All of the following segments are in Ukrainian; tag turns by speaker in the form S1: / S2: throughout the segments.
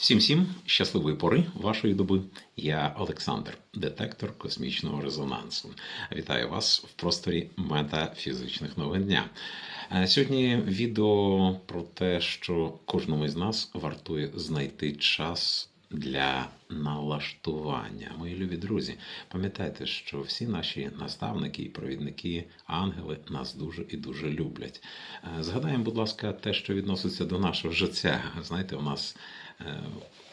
S1: Всім всім щасливої пори вашої доби. Я Олександр, детектор космічного резонансу. Вітаю вас в просторі метафізичних новин дня. Е, Сьогодні відео про те, що кожному з нас вартує знайти час для налаштування. Мої любі друзі, пам'ятайте, що всі наші наставники і провідники, ангели нас дуже і дуже люблять. Е, Згадаємо, будь ласка, те, що відноситься до нашого життя. Знаєте, у нас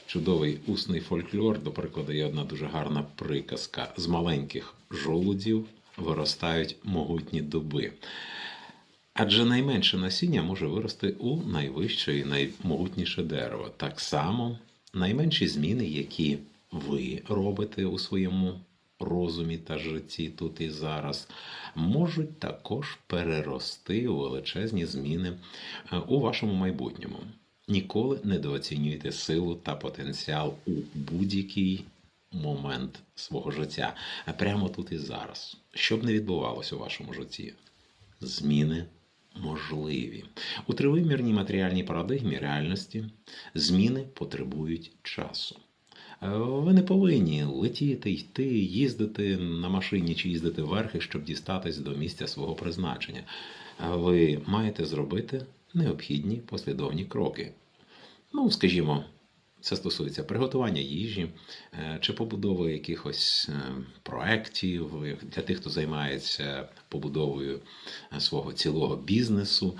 S1: чудовий усний фольклор, до прикладу, є одна дуже гарна приказка: з маленьких жолудів виростають могутні дуби. Адже найменше насіння може вирости у найвище і наймогутніше дерево. Так само найменші зміни, які ви робите у своєму розумі та житті тут і зараз, можуть також перерости у величезні зміни е, у вашому майбутньому. Ніколи недооцінюйте силу та потенціал у будь-який момент свого життя, а прямо тут і зараз. Що б не відбувалося у вашому житті, зміни можливі. У тривимірній матеріальній парадигмі реальності зміни потребують часу. Е, Ви не повинні летіти, йти, їздити на машині чи їздити верхи, щоб дістатись до місця свого призначення. Е, Ви маєте зробити необхідні послідовні кроки. Ну, скажімо, це стосується приготування їжі е, чи побудови якихось е, проєктів для тих, хто займається побудовою е, свого цілого бізнесу.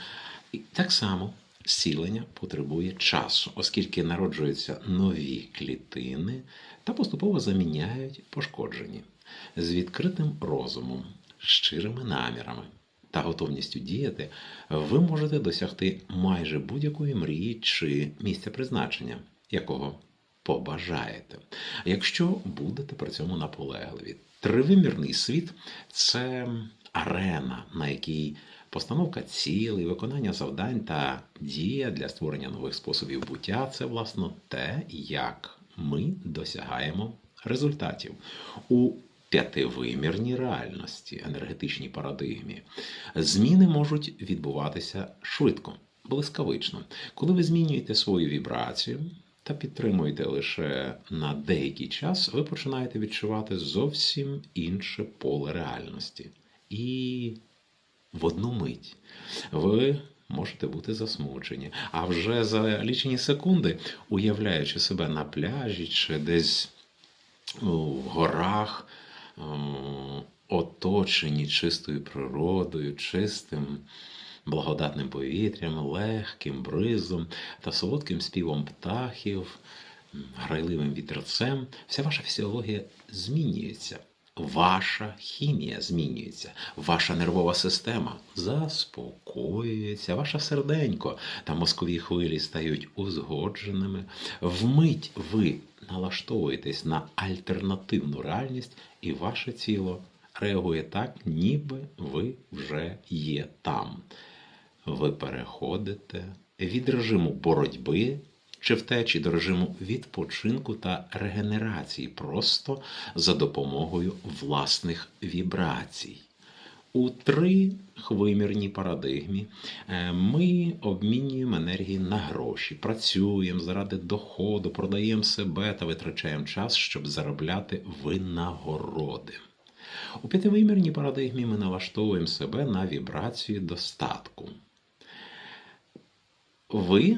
S1: І так само зцілення потребує часу, оскільки народжуються нові клітини та поступово заміняють пошкоджені з відкритим розумом, щирими намірами та готовністю діяти, ви можете досягти майже будь-якої мрії чи місця призначення, якого побажаєте, якщо будете при цьому наполегливі. Тривимірний світ це арена, на якій постановка цілей, виконання завдань та дія для створення нових способів буття це власно те, як ми досягаємо результатів. У п'ятивимірній реальності, енергетичній парадигмі, зміни можуть відбуватися швидко, блискавично. Коли ви змінюєте свою вібрацію та підтримуєте лише на деякий час, ви починаєте відчувати зовсім інше поле реальності. І в одну мить ви можете бути засмучені. А вже за лічені секунди, уявляючи себе на пляжі чи десь в горах, оточені чистою природою, чистим благодатним повітрям, легким бризом та солодким співом птахів, грайливим вітерцем, вся ваша фізіологія змінюється. Ваша хімія змінюється, ваша нервова система заспокоюється, ваше серденько та мозкові хвилі стають узгодженими. Вмить ви налаштовуєтесь на альтернативну реальність, і ваше тіло реагує так, ніби ви вже є там. Ви переходите від режиму боротьби чи втечі до режиму відпочинку та регенерації просто за допомогою власних вібрацій. У трихвимірній парадигмі е, ми обмінюємо енергії на гроші, працюємо заради доходу, продаємо себе та витрачаємо час, щоб заробляти винагороди. У п'ятивимірній парадигмі ми налаштовуємо себе на вібрацію достатку. Ви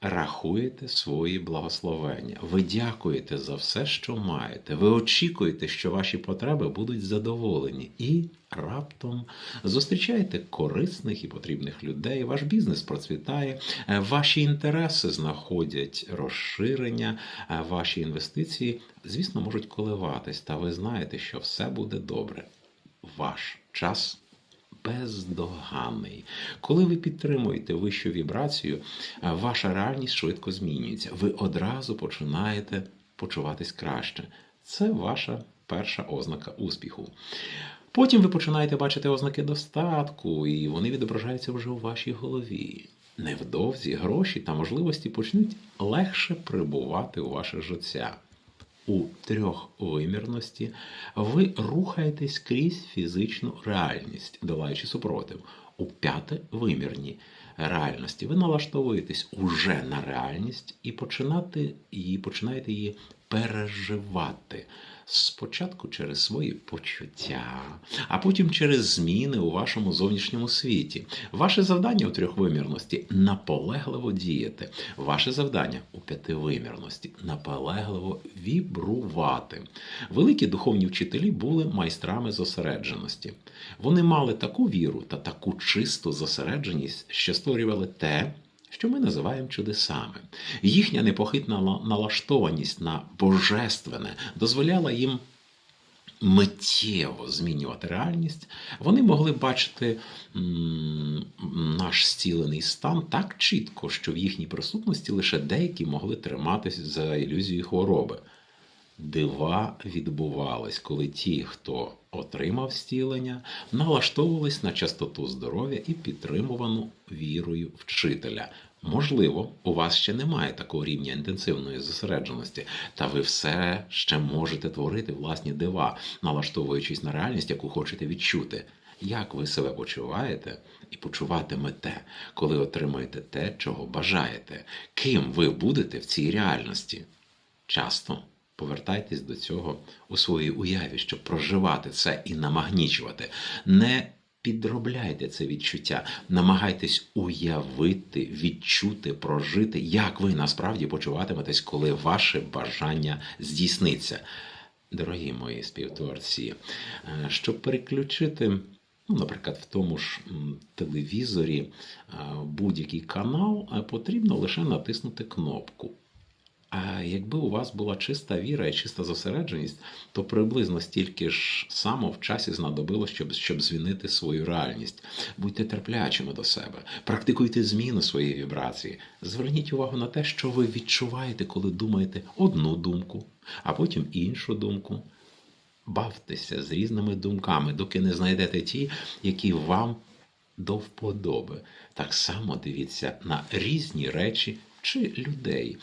S1: рахуєте свої благословення. Ви дякуєте за все, що маєте. Ви очікуєте, що ваші потреби будуть задоволені, і раптом зустрічаєте корисних і потрібних людей. Ваш бізнес процвітає, е, ваші інтереси знаходять розширення, е, ваші інвестиції, звісно, можуть коливатись, та ви знаєте, що все буде добре. Ваш час бездоганний. Коли ви підтримуєте вищу вібрацію, ваша реальність швидко змінюється. Ви одразу починаєте почуватись краще. Це ваша перша ознака успіху. Потім ви починаєте бачити ознаки достатку, і вони відображаються вже у вашій голові. Невдовзі гроші та можливості почнуть легше прибувати у ваше життя у трьохвимірності, ви рухаєтесь крізь фізичну реальність, долаючи супротив. У п'ятивимірній реальності. Ви налаштовуєтесь уже на реальність і починати її, починаєте її переживати. Спочатку через свої почуття, а потім через зміни у вашому зовнішньому світі. Ваше завдання у трьохвимірності наполегливо діяти. Ваше завдання у п'ятивимірності наполегливо вібрувати. Великі духовні вчителі були майстрами зосередженості. Вони мали таку віру та таку чисту зосередженість, що створювали те, що ми називаємо чудесами. Їхня непохитна налаштованість на божественне дозволяла їм миттєво змінювати реальність. Вони могли бачити наш зцілений стан так чітко, що в їхній присутності лише деякі могли триматися за ілюзією хвороби. Дива відбувались, коли ті, хто отримав зцілення, налаштовувались на частоту здоров'я і підтримувану вірою вчителя. Можливо, у вас ще немає такого рівня інтенсивної зосередженості, та ви все ще можете творити власні дива, налаштовуючись на реальність, яку хочете відчути. Як ви себе почуваєте і почуватимете, коли отримаєте те, чого бажаєте? Ким ви будете в цій реальності? Часто повертайтесь до цього у своїй уяві, щоб проживати це і намагнічувати. Не підробляйте це відчуття, намагайтесь уявити, відчути, прожити, як ви насправді почуватиметесь, коли ваше бажання здійсниться. Дорогі мої співтворці, е, щоб переключити, ну, наприклад, в тому ж телевізорі е, будь-який канал, е, потрібно лише натиснути кнопку. А якби у вас була чиста віра і чиста зосередженість, то приблизно стільки ж само в часі знадобилось, щоб, щоб змінити свою реальність. Будьте терплячими до себе, практикуйте зміну своєї вібрації. Зверніть увагу на те, що ви відчуваєте, коли думаєте одну думку, а потім іншу думку. Бавтеся з різними думками, доки не знайдете ті, які вам до вподоби. Так само дивіться на різні речі чи людей.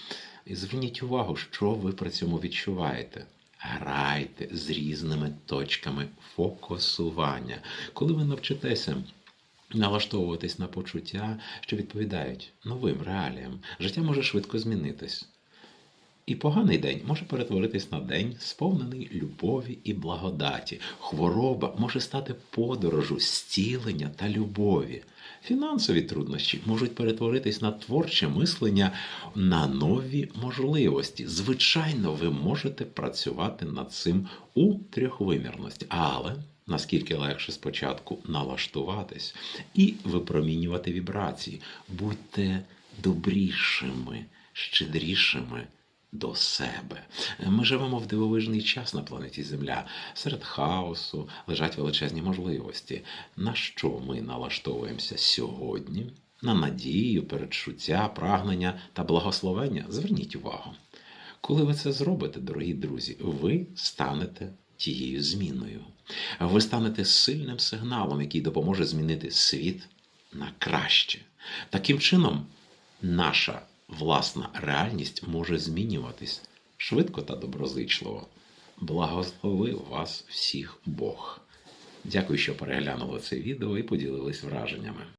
S1: І зверніть увагу, що ви при цьому відчуваєте. Грайте з різними точками фокусування. Коли ви навчитеся налаштовуватись на почуття, що відповідають новим реаліям, життя може швидко змінитись. І поганий день може перетворитись на день, сповнений любові і благодаті. Хвороба може стати подорожу зцілення та любові. Фінансові труднощі можуть перетворитись на творче мислення на нові можливості. Звичайно, ви можете працювати над цим у трьохвимірності, але наскільки легше спочатку налаштуватись і випромінювати вібрації. Будьте добрішими, щедрішими до себе. Ми живемо в дивовижний час на планеті Земля. Серед хаосу лежать величезні можливості. На що ми налаштовуємося сьогодні? На надію, передчуття, прагнення та благословення. Зверніть увагу. Коли ви це зробите, дорогі друзі, ви станете тією зміною. Ви станете сильним сигналом, який допоможе змінити світ на краще. Таким чином, наша власна реальність може змінюватись швидко та доброзичливо. Благослови вас всіх Бог. Дякую, що переглянули це відео і поділились враженнями.